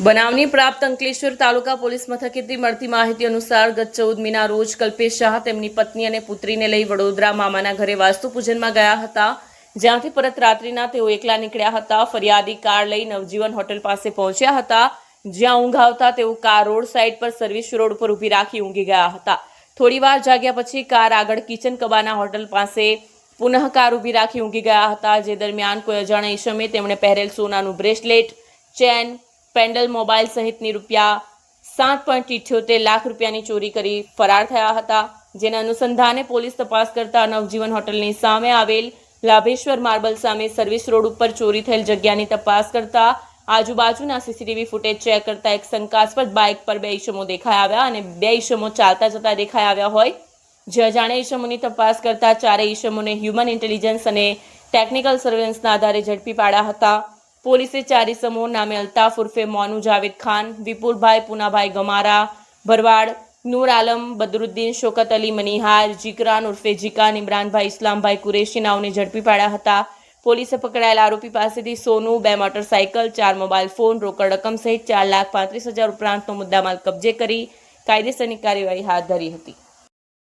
બનાવની પ્રાપ્ત અંકલેશ્વર તાલુકા પોલીસ મથકેથી મળતી માહિતી અનુસાર ગત ચૌદ મીના રોજ કલ્પેશ શાહ તેમની પત્ની અને પુત્રીને લઈ વડોદરા મામાના ઘરે વાસ્તુ પૂજનમાં ગયા હતા, જ્યાંથી પરત રાત્રિના તેઓ એકલા નીકળ્યા હતા, ફરિયાદી કાર લઈ નવજીવન હોટેલ પાસે પહોંચ્યા હતા, જ્યાં ઊંઘ આવતા તેઓ કાર રોડ સાઈડ પર સર્વિસ રોડ પર ઊભી રાખી ઊંઘી ગયા હતા. થોડીવાર જાગ્યા પછી કાર આગળ કિચન કબાના હોટલ પાસે પુનઃ કાર ઊભી રાખી ઊંઘી ગયા હતા, જે દરમિયાન કોઈ અજાણ્યા ઈસમે તેમણે પહેરેલ સોનાનું બ્રેસલેટ, ચેન પેન્ડલ મોબાઈલ સહિતની રૂપિયા સાત પોઈન્ટ ઇઠ્યોતેર લાખ રૂપિયાની ચોરી કરી ફરાર થયા હતા, જેના અનુસંધાને પોલીસ તપાસ કરતા નવજીવન હોટલની સામે આવેલ લાભેશ્વર માર્બલ સામે સર્વિસ રોડ ઉપર ચોરી થયેલ જગ્યાની તપાસ કરતા આજુબાજુના સીસીટીવી ફૂટેજ ચેક કરતા એક શંકાસ્પદ બાઇક પર બે ઈસમો દેખાઈ આવ્યા અને બે ઈસમો ચાલતા જતા દેખાઈ આવ્યા હોય. જે અજાણ્યા ઈસમોની તપાસ કરતા ચારેય ઈસમોને હ્યુમન ઇન્ટેલિજન્સ અને ટેકનિકલ સર્વેલન્સના આધારે ઝડપી પાડ્યા હતા. પોલીસે ચારી સમૂહ નામે અલ્તાફ ઉર્ફે મોનુ જાવેદ ખાન, વિપુલભાઈ પુનાભાઈ ગમારા, ભરવાડ, નૂર આલમ, બદરુદ્દીન, શોકત અલી મનીહાર, જીકરાન ઉર્ફે જીકાન, ઇમરાનભાઈ, ઇસ્લામભાઈ કુરેશી નાઓને ઝડપી પાડ્યા હતા. પોલીસે પકડાયેલા આરોપી પાસેથી સોનું, બે મોટરસાઇકલ, ચાર મોબાઈલ ફોન, રોકડ રકમ સહિત ચાર લાખ પાંત્રીસ હજાર ઉપરાંતનો મુદ્દામાલ કબજે કરી કાયદેસરની કાર્યવાહી હાથ ધરી હતી.